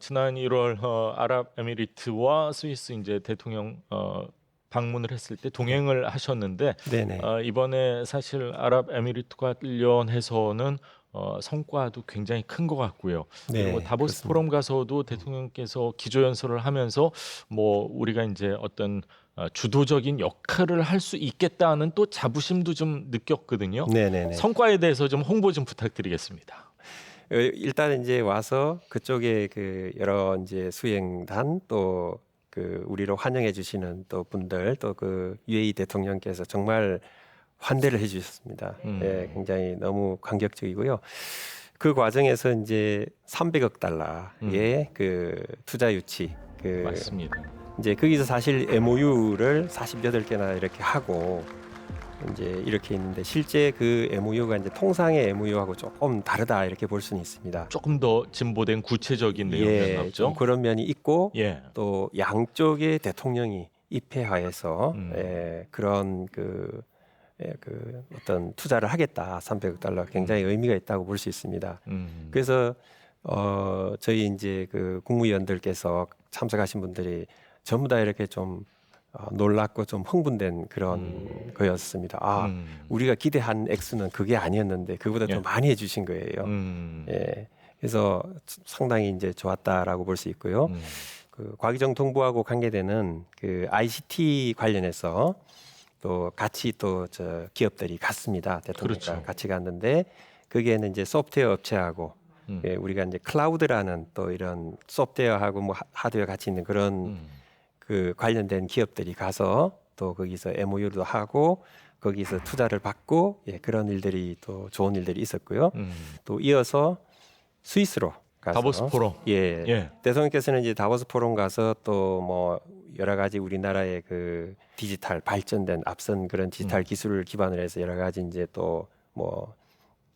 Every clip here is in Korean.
지난 1월 어, 아랍에미리트와 스위스 이제 대통령 어, 방문을 했을 때 동행을 하셨는데 네네. 어, 이번에 사실 아랍에미리트과 관련해서는 어, 성과도 굉장히 큰 것 같고요. 네, 그리고 다보스 그렇습니다. 포럼 가서도 대통령께서 기조연설을 하면서 뭐 우리가 이제 어떤 어, 주도적인 역할을 할 수 있겠다는 또 자부심도 좀 느꼈거든요. 네네네. 성과에 대해서 좀 홍보 좀 부탁드리겠습니다. 어, 일단 이제 와서 그쪽에 그 여러 이제 수행단 또 그 우리를 환영해 주시는 또 분들 또 그 UAE 대통령께서 정말 환대를 해 주셨습니다. 음. 예, 굉장히 너무 감격적이고요. 그 과정에서 이제 300억 달러의 그 투자 유치 그 맞습니다. 이제 거기서 사실 MOU를 48개나 이렇게 하고 이제 이렇게 있는데 실제 그 MOU가 이제 통상의 MOU하고 조금 다르다 이렇게 볼 수는 있습니다. 조금 더 진보된 구체적인 예, 내용이었나 좀 보죠. 그런 면이 있고 예. 또 양쪽의 대통령이 입회하에서 음. 예, 그런 그, 예, 그 어떤 투자를 하겠다 300억 달러 굉장히 의미가 있다고 볼 수 있습니다. 음. 그래서 어 저희 이제 그 국무위원들께서 참석하신 분들이 전부 다 이렇게 좀 어, 놀랍고 좀 흥분된 그런 거였습니다. 아 음. 우리가 기대한 액수는 그게 아니었는데 그보다 예. 더 많이 해주신 거예요. 음. 예. 그래서 상당히 이제 좋았다라고 볼 수 있고요. 음. 그 과기정 통부하고 관계되는 그 ICT 관련해서 또 같이 또 저 기업들이 갔습니다. 대통령과 그렇죠. 같이 갔는데 거기에는 이제 소프트웨어 업체하고 음. 예, 우리가 이제 클라우드라는 또 이런 소프트웨어하고 뭐 하- 하드웨어 같이 있는 그런 음. 그 관련된 기업들이 가서 또 거기서 MOU도 하고 거기서 투자를 받고 예, 그런 일들이 또 좋은 일들이 있었고요. 음. 또 이어서 스위스로 가서 다보스 포럼. 예, 예. 대통령께서는 이제 다보스 포럼 가서 또 뭐 여러 가지 우리나라의 그 디지털 발전된 앞선 그런 음. 디지털 기술을 기반으로 해서 여러 가지 이제 또뭐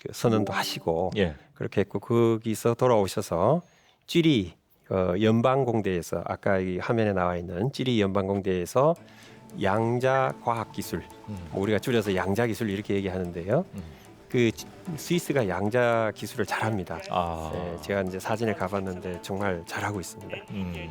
그 선언도 하시고 예. 그렇게 했고 거기서 돌아오셔서 찌리 어, 연방공대에서 아까 이 화면에 나와 있는 찌리 연방공대에서 양자 과학 기술 음. 뭐 우리가 줄여서 양자 기술 이렇게 얘기하는데요. 음. 그 지- 스위스가 양자 기술을 잘합니다. 아. 네, 제가 이제 사진을 가봤는데 정말 잘하고 있습니다. 음.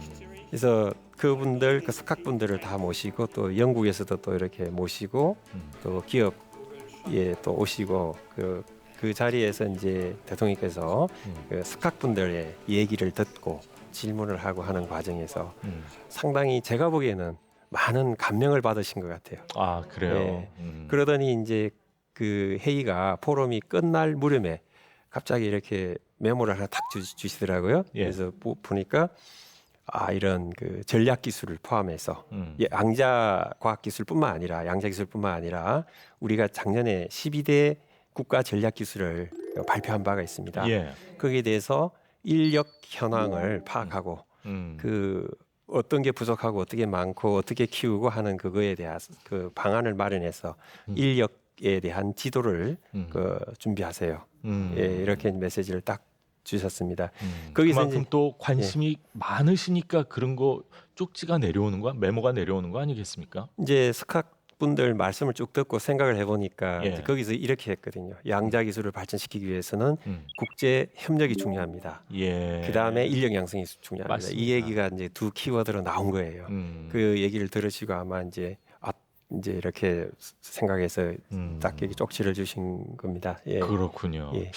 그래서 그분들 그 석학분들을 다 모시고 또 영국에서도 또 이렇게 모시고 음. 또 기업에 또 오시고 그, 그 자리에서 이제 대통령께서 음. 그 석학분들의 얘기를 듣고 질문을 하고 하는 과정에서 음. 상당히 제가 보기에는 많은 감명을 받으신 것 같아요. 아 그래요. 네. 음. 그러더니 이제 그 회의가 포럼이 끝날 무렵에 갑자기 이렇게 메모를 하나 탁 주, 주시더라고요. 예. 그래서 보, 보니까 아 이런 그 전략 기술을 포함해서 음. 예, 양자 과학 기술뿐만 아니라 양자 기술뿐만 아니라 우리가 작년에 12대 국가 전략 기술을 발표한 바가 있습니다. 예. 거기에 대해서 인력 현황을 파악하고 음. 그 어떤 게 부족하고 어떻게 많고 어떻게 키우고 하는 그거에 대한 그 방안을 마련해서 음. 인력에 대한 지도를 음. 그 준비하세요. 음. 예, 이렇게 메시지를 딱 주셨습니다. 음. 거기서 그만큼 이제- 예. 또 관심이 많으시니까 그런 거 쪽지가 내려오는 거야 메모가 내려오는 거 아니겠습니까? 이제 스카 분들 말씀을 쭉 듣고 생각을 해보니까 예. 거기서 이렇게 했거든요. 양자 기술을 발전시키기 위해서는 음. 국제 협력이 중요합니다. 예. 그 다음에 인력 양성이 중요합니다. 맞습니다. 이 얘기가 이제 두 키워드로 나온 거예요. 음. 그 얘기를 들으시고 아마 이제 아 이제 이렇게 생각해서 음. 딱 이렇게 쪽지를 주신 겁니다. 예. 그렇군요. 예. 예.